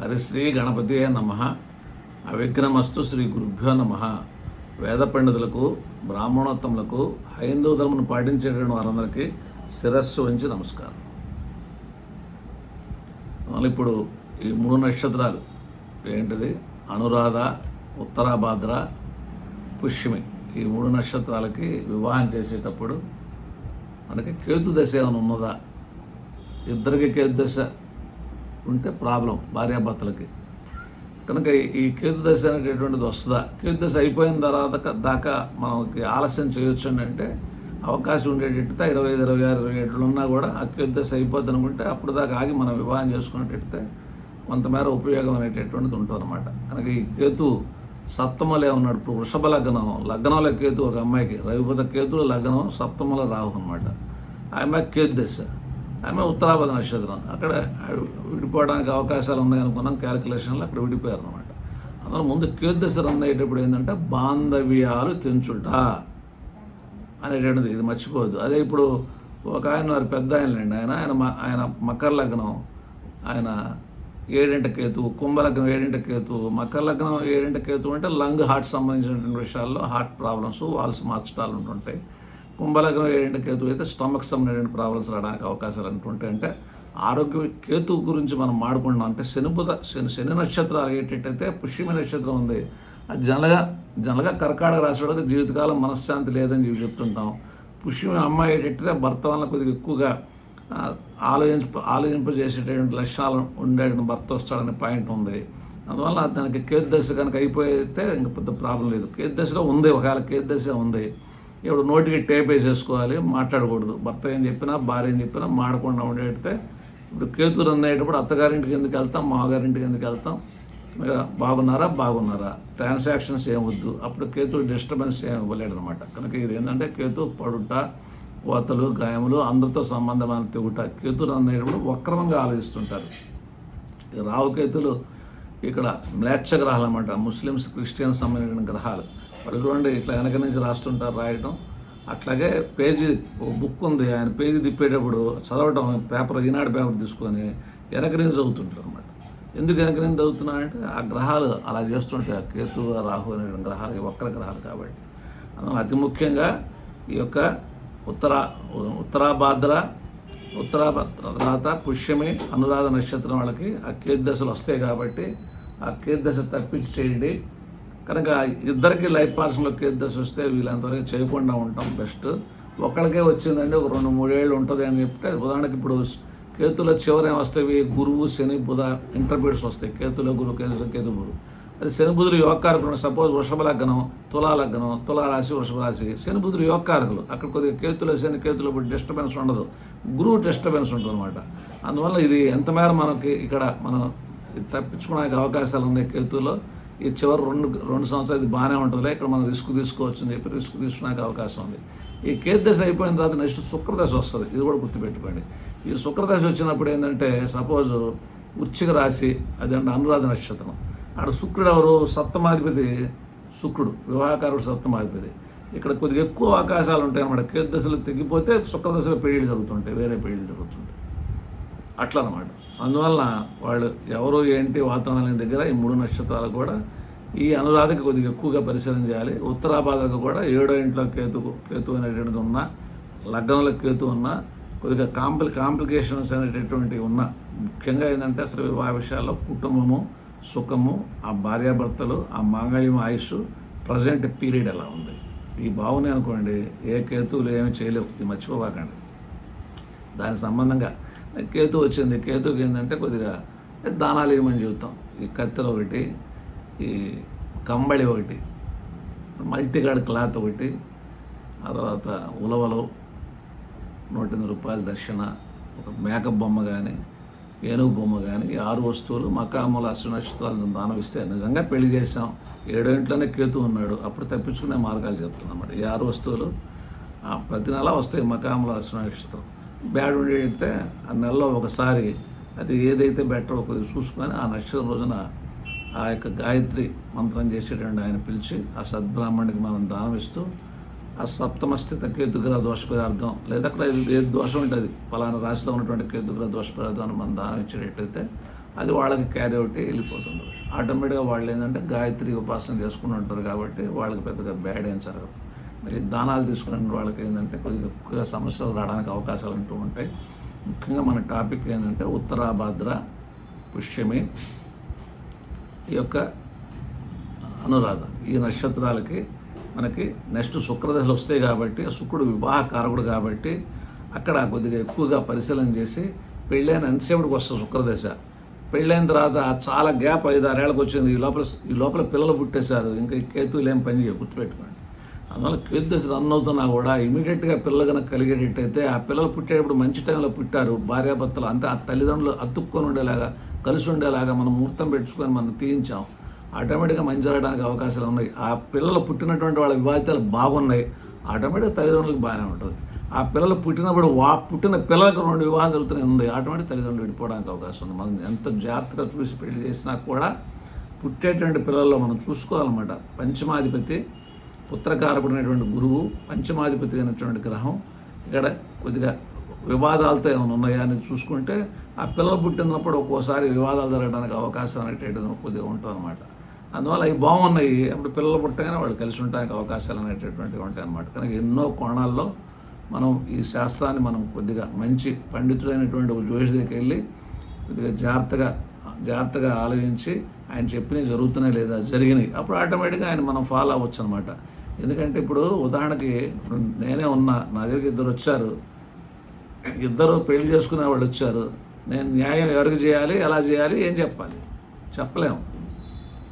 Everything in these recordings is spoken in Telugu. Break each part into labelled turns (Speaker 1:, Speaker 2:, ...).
Speaker 1: హరిశ్రీ గణపతియే నమ. అవిఘ్నమస్తు శ్రీ గురుభ్యో నమ. వేద పండితులకు బ్రాహ్మణోత్తములకు హైందవ ధర్మను పాటించేటువంటి వారందరికీ శిరస్సు వంచి నమస్కారం. మళ్ళీ ఇప్పుడు ఈ మూడు నక్షత్రాలు ఏంటిది? అనురాధ ఉత్తరాభాద్ర పుష్యమి. ఈ మూడు నక్షత్రాలకి వివాహం చేసేటప్పుడు మనకి కేతు దశ ఏమైనా ఉన్నదా? ఇద్దరికి కేతు దశ ఉంటే ప్రాబ్లం భార్యాభర్తలకి. కనుక ఈ కేతు దశ అనేటటువంటిది వస్తుందా? కేతు దశ అయిపోయిన తర్వాత దాకా మనకి ఆలస్యం చేయొచ్చు అంటే అవకాశం ఉండేటట్టు ఇరవై ఐదు ఇరవై ఆరు ఇరవై ఏళ్ళు ఉన్నా కూడా ఆ కేతు దశ అయిపోద్ది అనుకుంటే అప్పుడు దాకా ఆగి మనం వివాహం చేసుకునేటట్టే కొంతమేర ఉపయోగం అనేటటువంటిది ఉంటుంది అనమాట కనుక ఈ కేతు సప్తమలే ఉన్నాడు. ఇప్పుడు వృషభ లగ్నం లగ్నంలో కేతు ఒక అమ్మాయికి రవిపద కేతులు లగ్నం సప్తమలో రాహు అనమాట ఆ అమ్మాయి కేతు దశ ఆమె ఉత్తరాపద నక్షత్రం. అక్కడ విడిపోవడానికి అవకాశాలు ఉన్నాయనుకున్నాం క్యాలిక్యులేషన్లో అక్కడ విడిపోయారు అనమాట అందులో ముందు కీర్దశ రన్నయ్యేటప్పుడు ఏంటంటే బాంధవ్యాలు తెంచుట అనేటువంటిది. ఇది మర్చిపోవద్దు. అదే ఇప్పుడు ఒక ఆయన వారి పెద్ద ఆయనలేండి. ఆయన ఆయన ఆయన మకర లగ్నం ఆయన ఏడింట కేతు కుంభలగ్నం ఏడింట కేతు. మకర లగ్నం ఏడింట కేతు అంటే లంగ్ హార్ట్ సంబంధించినటువంటి విషయాల్లో హార్ట్ ప్రాబ్లమ్స్ వాల్స్ మార్చడాలు ఉంటుంటాయి. కుంభలగ్నం ఏడింట కేతు అయితే స్టమక్ సంబంధించిన ప్రాబ్లమ్స్ రావడానికి అవకాశాలు అనుకుంటే అంటే ఆరోగ్య కేతు గురించి మనం మాడుకుంటున్నాం. అంటే శనిపుత శని శని నక్షత్రాలు ఏంటంటే పుష్యమి నక్షత్రం ఉంది. అది జనగా జనరల్గా కర్కాటక రాశి జీవితకాలం మనశ్శాంతి లేదని చెప్పి చెప్తుంటాం. పుష్యమి అమ్మాయి ఏంటంటే భర్త వల్ల కొద్దిగా ఎక్కువగా ఆ, ఆలోచింప ఆలోచింపజేసేటటువంటి లక్షణాలు ఉండే భర్త వస్తాడనే పాయింట్ ఉంది. అందువల్ల దానికి కేతు దశ కనుక అయిపోతే ఇంకా పెద్ద ప్రాబ్లం లేదు. కేతు దశలో ఉంది. ఒకవేళ కేతు దశ ఉంది ఇప్పుడు నోటికి టేప్ వేసేసుకోవాలి మాట్లాడకూడదు. భర్త ఏం చెప్పినా భార్య ఏం చెప్పినా మాడకుండా ఉండేటైతే ఇప్పుడు కేతురు అనేటప్పుడు అత్తగారింటికి ఎందుకు వెళ్తాం మామగారింటికి ఎందుకు వెళ్తాం? ఇక బాగున్నారా? బాగున్నారా? ట్రాన్సాక్షన్స్ ఏం వద్దు. అప్పుడు కేతు డిస్టర్బెన్స్ ఏం ఇవ్వలేడు అనమాట కనుక ఇది ఏంటంటే కేతు పడుట కోతలు గాయములు అందరితో సంబంధమైన తెగుట. కేతులు అనేటప్పుడు వక్రమంగా ఆలోచిస్తుంటారు. రావు రావుకేతులు ఇక్కడ మ్లేచ్ఛ గ్రహాలు అన్నమాట. ముస్లిమ్స్ క్రిస్టియన్స్ సంబంధించిన గ్రహాలు. వాళ్ళు చూడండి ఇట్లా వెనక నుంచి రాస్తుంటారు రాయడం అట్లాగే పేజీ ఓ బుక్ ఉంది ఆయన పేజీ తిప్పేటప్పుడు చదవటం పేపర్ ఈనాడు పేపర్ తీసుకొని వెనక నుంచి చదువుతుంటారు అనమాట ఎందుకు వెనక నుంచి చదువుతున్నారంటే ఆ గ్రహాలు అలా చేస్తుంటాయి ఆ కేతు రాహు అనే గ్రహాలు వక్ర గ్రహాలు కాబట్టి. అందువల్ల అతి ముఖ్యంగా ఈ యొక్క ఉత్తర ఉత్తరాభాద్ర ఉత్తరాభద్ర తర్వాత పుష్యమి అనురాధ నక్షత్రం వాళ్ళకి ఆ కీర్దశలు దశలు వస్తాయి కాబట్టి ఆ కీర్దశ తప్పించి చేయండి. కనుక ఇద్దరికి లైఫ్ పార్ట్స్లో కేతు దశ వస్తే వీళ్ళంతవరకు చేయకుండా ఉంటాం బెస్ట్. ఒక్కడికే వచ్చిందండి ఒక రెండు మూడేళ్ళు ఉంటుంది అని చెప్తే ఉదాహరణకి ఇప్పుడు కేతుల చివర వస్తాయి గురువు శని బుధ ఇంటర్మీడియట్స్ వస్తాయి. కేతుల గురు కేతు కేతు గురు అది శనిబుధుడు యోగకారకులు సపోజ్ వృషభ లగ్నం తులా లగ్నం తులా రాశి వృషభ రాశి. శనిబుధుడు యోగకారకులు. అక్కడ కొద్దిగా కేతుల శని కేతులు డిస్టర్బెన్స్ ఉండదు. గురువు డిస్టర్బెన్స్ ఉంటుంది అనమాట అందువల్ల ఇది ఎంతమేర మనకి ఇక్కడ మనం తప్పించుకోవడానికి అవకాశాలు ఉన్నాయి కేతులో ఈ చివరి రెండు రెండు సంవత్సరాలు ఇది బాగానే ఉంటుందిలే ఇక్కడ మనం రిస్క్ తీసుకోవచ్చు అని చెప్పి రిస్క్ తీసుకోవడానికి అవకాశం ఉంది. ఈ కేతు అయిపోయిన తర్వాత నెక్స్ట్ శుక్రదశ వస్తుంది ఇది కూడా గుర్తుపెట్టుకోండి. ఈ శుక్రదశ వచ్చినప్పుడు ఏంటంటే సపోజ్ ఉచ్చిక రాశి అదంటే అనురాధ నక్షత్రం. అక్కడ శుక్రుడు ఎవరు? సప్తమాధిపతి శుక్రుడు వివాహకారుడు సప్తమాధిపతి. ఇక్కడ కొద్దిగా ఎక్కువ అవకాశాలు ఉంటాయి అన్నమాట. కేతు దశలో తగ్గిపోతే శుక్రదశలో పెళ్ళిళ్ళు జరుగుతుంటాయి వేరే పెళ్ళిళ్ళు జరుగుతుంటాయి. అట్లా అనమాట అందువల్ల వాళ్ళు ఎవరు ఏంటి వాతావరణం దగ్గర ఈ మూడు నక్షత్రాలు కూడా ఈ అనురాధకి కొద్దిగా ఎక్కువగా పరిశీలన చేయాలి. ఉత్తరాభాదకు కూడా ఏడో ఇంట్లో కేతు కేతు అనేటువంటిది ఉన్న లగ్నంలో కేతు ఉన్న కొద్దిగా కాంప్లి కాంప్లికేషన్స్ అనేటటువంటివి ఉన్న ముఖ్యంగా ఏంటంటే అసలు వివాహ విషయాల్లో కుటుంబము సుఖము ఆ భార్యాభర్తలు ఆ మాంగళ్యం ఆయుష్ ప్రజెంట్ పీరియడ్ ఎలా ఉంది? ఈ బాగున్నాయి అనుకోండి ఏ కేతువులు ఏమి చేయలేవు ఇది మర్చిపోవాకండి దానికి సంబంధంగా. కేతు వచ్చింది. కేతుకి ఏంటంటే కొద్దిగా దానాలు ఇవ్వమని చెబుతాం ఈ కత్తెలు ఒకటి ఈ కంబళి ఒకటి మల్టీగార్డ్ క్లాత్ ఒకటి ఆ తర్వాత ఉలవలు నూట ఎనిమిది రూపాయల దర్శన ఒక మేకప్ బొమ్మ కానీ ఏనుగు బొమ్మ కానీ ఈ ఆరు వస్తువులు మకాముల అశ్వ దానవిస్తే దానం ఇస్తే నిజంగా పెళ్ళి చేసాం ఏడో ఇంట్లోనే కేతు ఉన్నాడు. అప్పుడు తప్పించుకునే మార్గాలు చెప్తున్నాం అన్నమాట. ఈ ఆరు వస్తువులు ప్రతి నెల వస్తాయి మకాముల అశ్వనక్షత్రం బ్యాడ్ ఉండేటైతే ఆ నెలలో ఒకసారి అది ఏదైతే బెటర్ కొద్దిగా చూసుకొని ఆ నక్షత్రం రోజున ఆ యొక్క గాయత్రి మంత్రం చేసేటువంటి ఆయన పిలిచి ఆ సద్బ్రాహ్మణుడికి మనం దానం ఇస్తూ ఆ సప్తమస్తి కేతుగ్రహ దోష పదార్థం లేదా అక్కడ ఇది ఏ దోషం ఉంటుంది? పలానా రాశిలో ఉన్నటువంటి కేతుగ్రహ దోష పదార్థం మనం దానం ఇచ్చేటట్లయితే అది వాళ్ళకి క్యారీ అవుట్ వెళ్ళిపోతుంది. ఆటోమేటిక్గా వాళ్ళు ఏంటంటే గాయత్రి ఉపాసన చేసుకుని ఉంటారు కాబట్టి వాళ్ళకి పెద్దగా బ్యాడ్ ఏం జరగదు. మరి దానాలు తీసుకునే వాళ్ళకి ఏంటంటే కొద్దిగా ఎక్కువగా సమస్యలు రావడానికి అవకాశాలు అంటూ ఉంటాయి. ముఖ్యంగా మన టాపిక్ ఏంటంటే ఉత్తరాభాద్ర పుష్యమి ఈ యొక్క అనురాధ. ఈ నక్షత్రాలకి మనకి నెక్స్ట్ శుక్రదశలు వస్తాయి కాబట్టి శుక్రుడు వివాహకారకుడు కాబట్టి అక్కడ కొద్దిగా ఎక్కువగా పరిశీలన చేసి పెళ్ళైన ఎంతసేపటికి వస్తుంది శుక్రదశ? పెళ్ళైన తర్వాత చాలా గ్యాప్ ఐదు ఆరేళ్ళకి వచ్చింది. ఈ లోపల ఈ లోపల పిల్లలు పుట్టేశారు. ఇంకా ఈ కేతువులు ఏం పని చేయ గుర్తుపెట్టుకోండి. అందువల్ల కేతు రన్ అవుతున్నా కూడా ఇమీడియట్గా పిల్లలు కనుక కలిగేటట్టయితే ఆ పిల్లలు పుట్టేటప్పుడు మంచి టైంలో పుట్టారు. భార్యాభర్తలు అంటే ఆ తల్లిదండ్రులు అతుక్కొని ఉండేలాగా కలిసి ఉండేలాగా మనం ముహూర్తం పెట్టుకొని మనం తీయించాం. ఆటోమేటిక్గా మంచి జరగడానికి అవకాశాలు ఉన్నాయి. ఆ పిల్లలు పుట్టినటువంటి వాళ్ళ వివాహితాలు బాగున్నాయి. ఆటోమేటిక్గా తల్లిదండ్రులకు బాగానే ఉంటుంది. ఆ పిల్లలు పుట్టినప్పుడు వా పుట్టిన పిల్లలకు రెండు వివాహం జరుగుతూనే ఉంది. ఆటోమేటిక్ తల్లిదండ్రులు విడిపోవడానికి అవకాశం ఉంది. మనం ఎంత జాగ్రత్తగా చూసి పెళ్ళి చేసినా కూడా పుట్టేటువంటి పిల్లల్లో మనం చూసుకోవాలన్నమాట. పంచమాధిపతి పుత్రకారకుడైనటువంటి గురువు పంచమాధిపతి అయినటువంటి గ్రహం. ఇక్కడ కొద్దిగా వివాదాలతో ఏమైనా ఉన్నాయా అని చూసుకుంటే ఆ పిల్లలు పుట్టినప్పుడు ఒక్కోసారి వివాదాలు జరగడానికి అవకాశం అనేటువంటిది కొద్దిగా ఉంటుందన్నమాట. అందువల్ల అవి బాగున్నాయి. అప్పుడు పిల్లలు పుట్టగానే వాళ్ళు కలిసి ఉండడానికి అవకాశాలు అనేటటువంటివి ఉంటాయి అన్నమాట కనుక ఎన్నో కోణాల్లో మనం ఈ శాస్త్రాన్ని మనం కొద్దిగా మంచి పండితుడైనటువంటి ఒక జోషి దగ్గరికి వెళ్ళి కొద్దిగా జాగ్రత్తగా జాగ్రత్తగా ఆలోచించి ఆయన చెప్పినవి జరుగుతున్నాయి లేదా జరిగినాయి అప్పుడు ఆటోమేటిక్గా ఆయన మనం ఫాలో అవ్వచ్చు అనమాట ఎందుకంటే ఇప్పుడు ఉదాహరణకి నేనే ఉన్నా నా దగ్గరికి ఇద్దరు వచ్చారు. ఇద్దరు పెళ్ళి చేసుకునే వాళ్ళు వచ్చారు. నేను న్యాయం ఎవరికి చేయాలి ఎలా చేయాలి ఏం చెప్పాలి? చెప్పలేము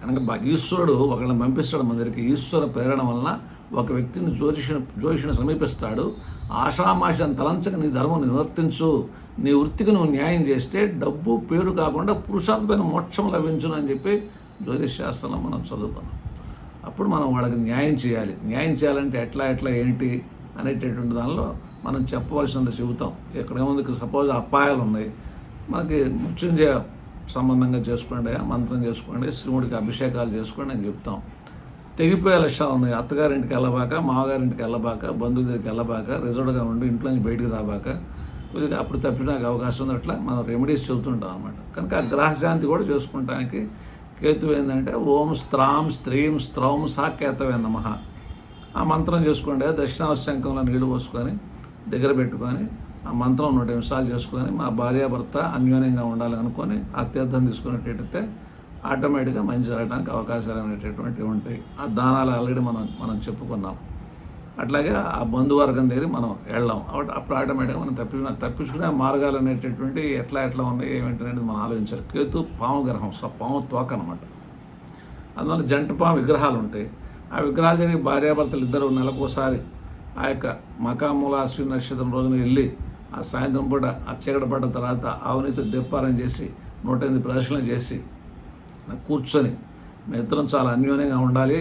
Speaker 1: కనుక ఈశ్వరుడు ఒకళ్ళని పంపిస్తాడు మన దగ్గరికి. ఈశ్వర ప్రేరణ వలన ఒక వ్యక్తిని జ్యోతిష జ్యోతిషుని సమీపిస్తాడు. ఆషామాషను తలంచక నీ ధర్మం నివర్తించు. నీ వృత్తికి నువ్వు న్యాయం చేస్తే డబ్బు పేరు కాకుండా పురుషార్థమైన మోక్షం లభించును అని చెప్పి జ్యోతిష్ శాస్త్రంలో మనం చదువుకున్నాం. అప్పుడు మనం వాళ్ళకి న్యాయం చేయాలి. న్యాయం చేయాలంటే ఎట్లా ఎట్లా ఏంటి అనేటటువంటి దానిలో మనం చెప్పవలసినంత చెబుతాం. ఇక్కడ ఏముంది సపోజ్ అపాయాలు ఉన్నాయి. మనకి మృత్యుంజయ సంబంధంగా చేసుకోండి మంత్రం చేసుకోండి శివుడికి అభిషేకాలు చేసుకోండి అని చెప్తాం. తెగిపోయే లక్షణాలు ఉన్నాయి. అత్తగారింటికి వెళ్ళబాక మామగారింటికి వెళ్ళబాక బంధువు దగ్గరికి వెళ్ళబాక రిజర్వ్డ్గా ఉండి ఇంట్లో నుంచి బయటికి రాబాక కొద్దిగా అప్పుడు తప్పించడానికి అవకాశం ఉంది అట్లా మనం రెమెడీస్ చెబుతుంటాం అనమాట కనుక ఆ గ్రహశాంతి కూడా చేసుకుంటానికి కేతు ఏంటంటే ఓం స్త్రాం స్త్రీం స్త్రౌం సా కేతవే ఆ మంత్రం చేసుకోండి దక్షిణావశంకంలో నీళ్ళు పోసుకొని దగ్గర పెట్టుకొని ఆ మంత్రం నూట నిమిషాలు చేసుకొని మా భార్యాభర్త అన్యోన్యంగా ఉండాలి అనుకొని ఆ తీర్థం తీసుకునేటట్టయితే ఆటోమేటిక్గా మంచి జరగడానికి అవకాశాలు అనేటటువంటివి ఉంటాయి. ఆ దానాలు ఆల్రెడీ మనం మనం చెప్పుకున్నాం. అట్లాగే ఆ బంధువర్గం దగ్గర మనం వెళ్ళాం. అప్పుడు అప్పుడు ఆటోమేటిక్గా మనం తప్పించుకున్న తప్పించుకునే మార్గాలు అనేటటువంటి ఎట్లా ఎట్లా ఉన్నాయి ఏమిటి అనేది మనం ఆలోచించాలి కేతు పాము గ్రహం స పాము తోక అనమాట అందువల్ల జంట పాము విగ్రహాలు ఉంటాయి ఆ విగ్రహాల దగ్గరికి భార్యాభర్తలు ఇద్దరు నెలకోసారి ఆ యొక్క మకామూల అశ్విని నక్షత్రం రోజున వెళ్ళి ఆ సాయంత్రం పూట ఆ చీకటి పడ్డ తర్వాత ఆవునితో దీపారం చేసి నూట ఎనిమిది ప్రదర్శనలు చేసి కూర్చొని మీ ఇద్దరం చాలా అన్యోన్యంగా ఉండాలి.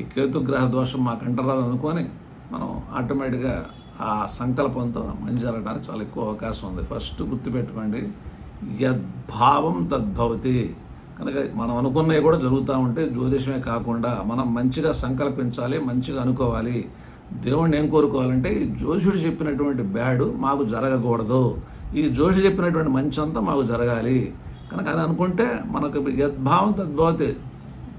Speaker 1: ఈ కేతు గ్రహ దోషం మాకు అంటరాదు అనుకొని మనం ఆటోమేటిక్గా ఆ సంకల్పంతో మంచి జరగడానికి చాలా ఎక్కువ అవకాశం ఉంది. ఫస్ట్ గుర్తుపెట్టుకోండి యద్భావం తద్భవతి కనుక మనం అనుకున్నవి కూడా జరుగుతూ ఉంటే జ్యోతిషమే కాకుండా మనం మంచిగా సంకల్పించాలి మంచిగా అనుకోవాలి. దేవుణ్ణి ఏం కోరుకోవాలంటే ఈ జోషుడు చెప్పినటువంటి బ్యాడు మాకు జరగకూడదు. ఈ జోషి చెప్పినటువంటి మంచి అంతా మాకు జరగాలి. కనుక అది అనుకుంటే మనకు యద్భావం తద్భవతి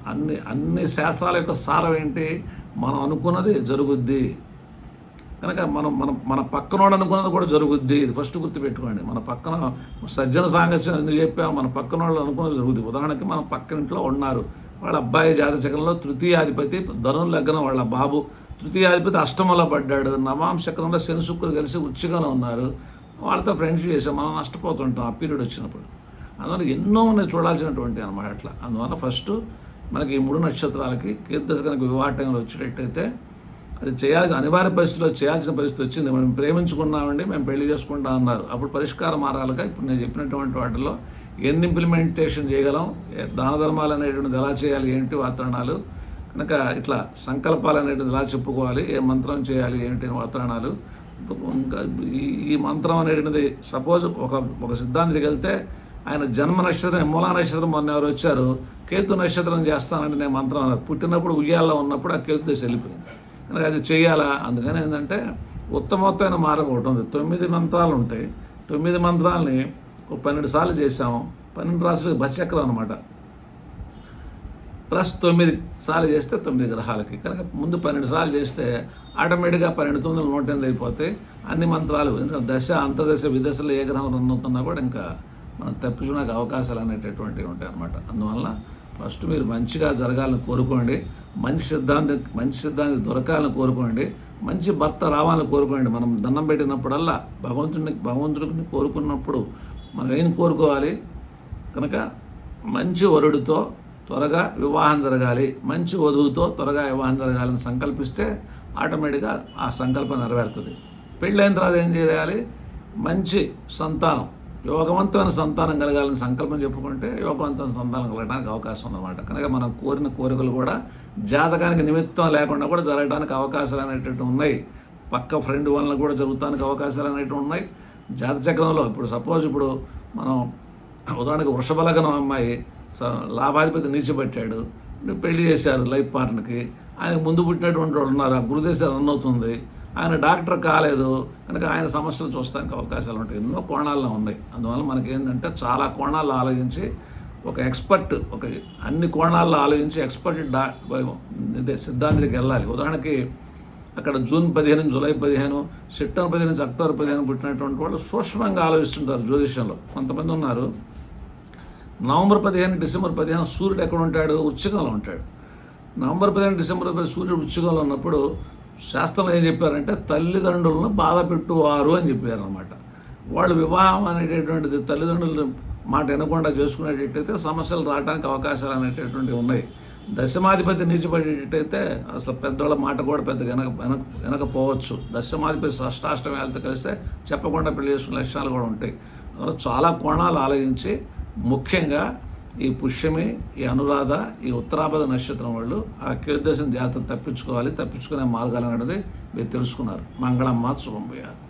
Speaker 1: అన్ని అన్ని శాస్త్రాల యొక్క సారం ఏంటి? మనం అనుకున్నది జరుగుద్ది. కనుక మనం మన మన పక్కనోడు అనుకున్నది కూడా జరుగుద్ది. ఇది ఫస్ట్ గుర్తుపెట్టుకోండి. మన పక్కన సజ్జన సాంగత్యం ఎందుకు చెప్పాం? మన పక్కన వాళ్ళు అనుకున్నది జరుగుద్ది. ఉదాహరణకి మన పక్కన ఇంట్లో ఉన్నారు. వాళ్ళ అబ్బాయి జాతచక్రంలో తృతీయాధిపతి ధనుల లగ్నం వాళ్ళ బాబు. తృతీయాధిపతి అష్టమంలో పడ్డాడు. నవాంశ చక్రంలో శని శుక్రులు కలిసి ఉచ్చిగానే ఉన్నారు. వాళ్ళతో ఫ్రెండ్షిప్ చేసాం మనం నష్టపోతుంటాం. ఆ పీరియడ్ వచ్చినప్పుడు. అందువల్ల ఎన్నో ఉన్నాయి చూడాల్సినటువంటి అనమాట అట్లా. అందువల్ల ఫస్ట్ మనకి ఈ మూడు నక్షత్రాలకి కీర్దశ కనుక వివాహ టైంలో వచ్చేటట్టయితే అది చేయాల్సిన అనివార్య పరిస్థితిలో చేయాల్సిన పరిస్థితి వచ్చింది. మేము ప్రేమించుకున్నామండి మేము పెళ్ళి చేసుకుంటా అన్నారు. అప్పుడు పరిష్కార మార్గాలుగా ఇప్పుడు నేను చెప్పినటువంటి వాటిలో ఎన్ని ఇంప్లిమెంటేషన్ చేయగలం ఏ దాన ధర్మాలు అనేటువంటిది ఎలా చేయాలి ఏంటి వాతావరణాలు కనుక ఇట్లా సంకల్పాలు అనేటువంటిది ఎలా చెప్పుకోవాలి ఏ మంత్రం చేయాలి ఏంటి వాతావరణాలు ఇంకా ఈ ఈ మంత్రం అనేటువంటిది సపోజ్ ఒక ఒక సిద్ధాంతికి వెళ్తే ఆయన జన్మ నక్షత్రం మూలా నక్షత్రం మొన్న ఎవరు వచ్చారు కేతు నక్షత్రం చేస్తానంటే నేను మంత్రం అన్నారు పుట్టినప్పుడు ఉయ్యాల్లో ఉన్నప్పుడు ఆ కేతు దశ వెళ్ళిపోయింది. కనుక అది చేయాలా? అందుకని ఏంటంటే ఉత్తమోత్తమైన మార్గం ఒకటి ఉంది. తొమ్మిది మంత్రాలు ఉంటాయి. తొమ్మిది మంత్రాలని ఒక పన్నెండు సార్లు చేసాము పన్నెండు రాసులు బచ్చక్రం అనమాట ప్లస్ తొమ్మిది సార్లు చేస్తే తొమ్మిది గ్రహాలకి. కనుక ముందు పన్నెండు సార్లు చేస్తే ఆటోమేటిక్గా పన్నెండు తొమ్మిది నూట ఎనిమిది అయిపోతే అన్ని మంత్రాలు. ఎందుకంటే దశ అంతదశ విదశలో ఏ గ్రహం రన్ అవుతున్నా కూడా ఇంకా మనం తప్పించుకునే అవకాశాలు అనేటటువంటివి ఉంటాయి అన్నమాట. అందువల్ల ఫస్ట్ మీరు మంచిగా జరగాలని కోరుకోండి. మంచి సిద్ధాంతి మంచి సిద్ధాంతి దొరకాలని కోరుకోండి. మంచి భర్త రావాలని కోరుకోండి. మనం దండం పెట్టినప్పుడల్లా భగవంతుడిని భగవంతుడిని కోరుకున్నప్పుడు మనం ఏం కోరుకోవాలి? కనుక మంచి వరుడితో త్వరగా వివాహం జరగాలి. మంచి వధువుతో త్వరగా వివాహం జరగాలని సంకల్పిస్తే ఆటోమేటిక్గా ఆ సంకల్పం నెరవేరుతుంది. పెళ్ళైన తర్వాత ఏం చేయాలి? మంచి సంతానం. యోగవంతమైన సంతానం కలగాలని సంకల్పం చెప్పుకుంటే యోగవంతమైన సంతానం కలగడానికి అవకాశం ఉందన్నమాట. కనుక మనం కోరిన కోరికలు కూడా జాతకానికి నిమిత్తం లేకుండా కూడా జరగడానికి అవకాశాలు అనేటట్టు ఉన్నాయి. పక్క ఫ్రెండ్ వలన కూడా జరుగుతానికి అవకాశాలు అనేటివి ఉన్నాయి. జాత చక్రంలో ఇప్పుడు సపోజ్ ఇప్పుడు మనం ఉదాహరణకు వృషభ లగ్నం అమ్మాయి లాభాధిపతి నిలిచిపెట్టాడు పెళ్ళి చేశారు లైఫ్ పార్ట్నర్కి. ఆయన ముందు పుట్టినటువంటి వాళ్ళు ఉన్నారు. ఆ గురుదేశం రన్ అవుతుంది. ఆయన డాక్టర్ కాలేదు కనుక ఆయన సమస్యలు చూస్తానికి అవకాశాలు ఉంటాయి. ఎన్నో కోణాల్లో ఉన్నాయి. అందువల్ల మనకి ఏంటంటే చాలా కోణాల్లో ఆలోచించి ఒక ఎక్స్పర్ట్ ఒక అన్ని కోణాల్లో ఆలోచించి ఎక్స్పర్ట్ డా ఇదే సిద్ధాంతికి వెళ్ళాలి. ఉదాహరణకి అక్కడ జూన్ పదిహేను జూలై పదిహేను సెప్టెంబర్ పదిహేను నుంచి అక్టోబర్ పదిహేను పుట్టినటువంటి వాళ్ళు సూక్ష్మంగా ఆలోచిస్తుంటారు జ్యోతిష్యంలో. కొంతమంది ఉన్నారు నవంబర్ పదిహేను డిసెంబర్ పదిహేను సూర్యుడు ఎక్కడ ఉంటాడు? ఉచ్చకంలో ఉంటాడు. నవంబర్ పదిహేను డిసెంబర్ పది సూర్యుడు ఉచ్చకంలో ఉన్నప్పుడు శాస్త్రం ఏం చెప్పారంటే తల్లిదండ్రులను బాధ పెట్టువారు అని చెప్పారనమాట వాళ్ళు వివాహం అనేటటువంటిది తల్లిదండ్రులు మాట వినకుండా చేసుకునేటట్టయితే సమస్యలు రావడానికి అవకాశాలు అనేటటువంటివి ఉన్నాయి. దశమాధిపతి నిలిచిపడేటట్టయితే అసలు పెద్దవాళ్ళ మాట కూడా పెద్ద వెనక వెనక వెనకపోవచ్చు. దశమాధిపతి షష్టాష్టమాలతో కలిస్తే చెప్పకుండా పెళ్ళి చేసుకునే లక్షణాలు కూడా ఉంటాయి. అందువల్ల చాలా కోణాలు ఆలోచించి ముఖ్యంగా ఈ పుష్యమి ఈ అనురాధ ఈ ఉత్తరాపద నక్షత్రం వాళ్ళు ఆ కీర్దశం జాతర తప్పించుకోవాలి తప్పించుకునే మార్గాలు అనేది మీరు తెలుసుకున్నారు. మంగళమ్మ శుభం పోయారు